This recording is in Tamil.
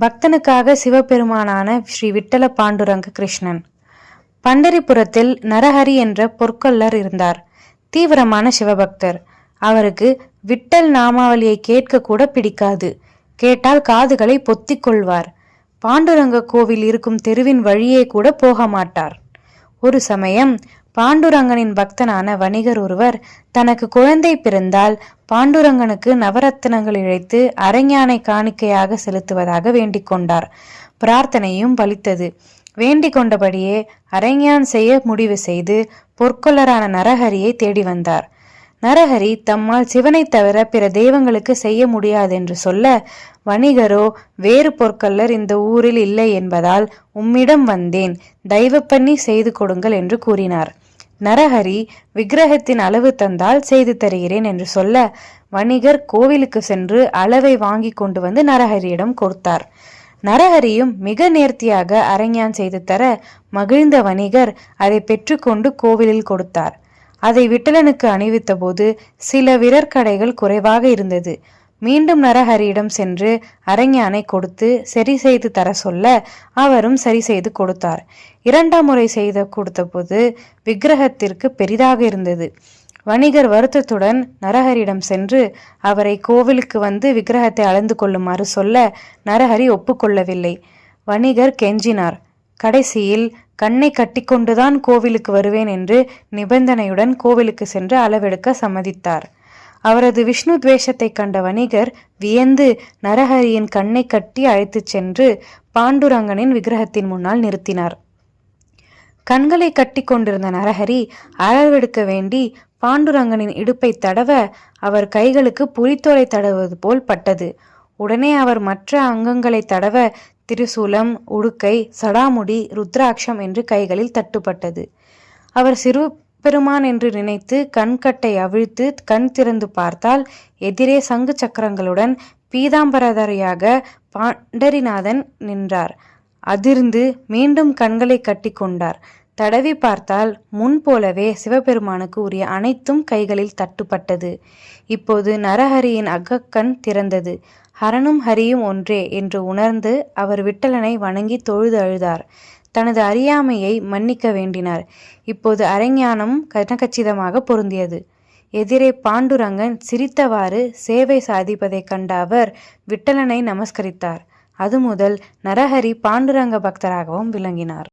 பக்தனுக்காக சிவபெருமானான ஸ்ரீ விட்டல பாண்டுரங்க கிருஷ்ணன். பண்டரிபுரத்தில் நரஹரி என்ற பொற்கொல்லர் இருந்தார். தீவிரமான சிவபக்தர். அவருக்கு விட்டல் நாமாவளியை கேட்க கூட பிடிக்காது. கேட்டால் காதுகளை பொத்திக் கொள்வார். பாண்டுரங்க கோவில் இருக்கும் தெருவின் வழியே கூட போக மாட்டார். ஒரு சமயம் பாண்டுரங்கனின் பக்தனான வணிகர் ஒருவர் தனக்கு குழந்தை பிறந்தால் பாண்டுரங்கனுக்கு நவரத்தினங்கள் இழைத்து அரஞானை காணிக்கையாக செலுத்துவதாக வேண்டிக் கொண்டார். பிரார்த்தனையும் பலித்தது. வேண்டிக் கொண்டபடியே அரஞான் செய்ய முடிவு செய்து பொற்கொள்ளரான நரஹரியை தேடி வந்தார். நரஹரி தம்மால் சிவனைத் தவிர பிற தெய்வங்களுக்கு செய்ய முடியாதென்று சொல்ல வணிகரோ வேறு பொற்கல்லர் இந்த ஊரில் இல்லை என்பதால் உம்மிடம் வந்தேன். தெய்வப்பண்ணி செய்து கொடுங்கள் என்று கூறினார். நரஹரி விக்கிரகத்தின் அளவு தந்தால் செய்து தருகிறேன் என்று சொல்ல வணிகர் கோவிலுக்கு சென்று அளவை வாங்கி கொண்டு வந்து நரஹரியிடம் கொடுத்தார். நரஹரியும் மிக நேர்த்தியாக அரஞான் செய்து தர மகிழ்ந்த வணிகர் அதை பெற்றுக்கொண்டு கோவிலில் கொடுத்தார். அதை விட்டலனுக்கு அணிவித்த போது சில விரற்கடைகள் குறைவாக இருந்தது. மீண்டும் நரஹரியிடம் சென்று அரஞானை கொடுத்து சரி செய்து தர சொல்ல அவரும் சரி செய்து கொடுத்தார். இரண்டாம் முறை செய்து கொடுத்தபோது விக்கிரகத்திற்கு பெரிதாக இருந்தது. வணிகர் வருத்தத்துடன் நரஹரியிடம் சென்று அவரை கோவிலுக்கு வந்து விக்கிரகத்தை அளந்து கொள்ளுமாறு சொல்ல நரஹரி ஒப்புக்கொள்ளவில்லை. வணிகர் கெஞ்சினார். கடைசியில் கண்ணை கட்டிக்கொண்டுதான் கோவிலுக்கு வருவேன் என்று நிபந்தனையுடன் கோவிலுக்கு சென்று அளவெடுக்க சம்மதித்தார். அவரது விஷ்ணு துவேஷத்தை கண்ட வணிகர் வியந்து நரஹரியின் கண்ணை கட்டி அழைத்துச் சென்று பாண்டுரங்கனின் விக்கிரகத்தின் முன்னால் நிறுத்தினார். கண்களை கட்டி கொண்டிருந்த நரஹரி அளவெடுக்க வேண்டி பாண்டுரங்கனின் இடுப்பை தடவ அவர் கைகளுக்கு புலித்தோலை தடவுவது போல் பட்டது. உடனே அவர் மற்ற அங்கங்களை தடவ திரிசூலம் உடுக்கை சடாமுடி ருத்ராட்சம் என்று கைகளில் தட்டுப்பட்டது. அவர் சிறு பெருமான் என்று நினைத்து கண்கட்டை அவிழ்த்து கண் திறந்து பார்த்தால் எதிரே சங்கு சக்கரங்களுடன் பீதாம்பரதரையாக பாண்டரிநாதன் நின்றார். அதிர்ந்து மீண்டும் கண்களை கட்டி கொண்டார். தடவி பார்த்தால் முன் போலவே சிவபெருமானுக்கு உரிய அனைத்தும் கைகளில் தட்டுப்பட்டது. இப்போது நரஹரியின் அகக்கண் திறந்தது. ஹரனும் ஹரியும் ஒன்றே என்று உணர்ந்து அவர் விட்டலனை வணங்கி தொழுது அழுதார். தனது அறியாமையை மன்னிக்க வேண்டினார். இப்போது அரைஞானம் கனகச்சிதமாக பொருந்தியது. எதிரே பாண்டுரங்கன் சிரித்தவாறு சேவை சாதிப்பதைக் கண்ட அவர் விட்டலனை நமஸ்கரித்தார். அது முதல் நரஹரி பாண்டுரங்க பக்தராகவும் விளங்கினார்.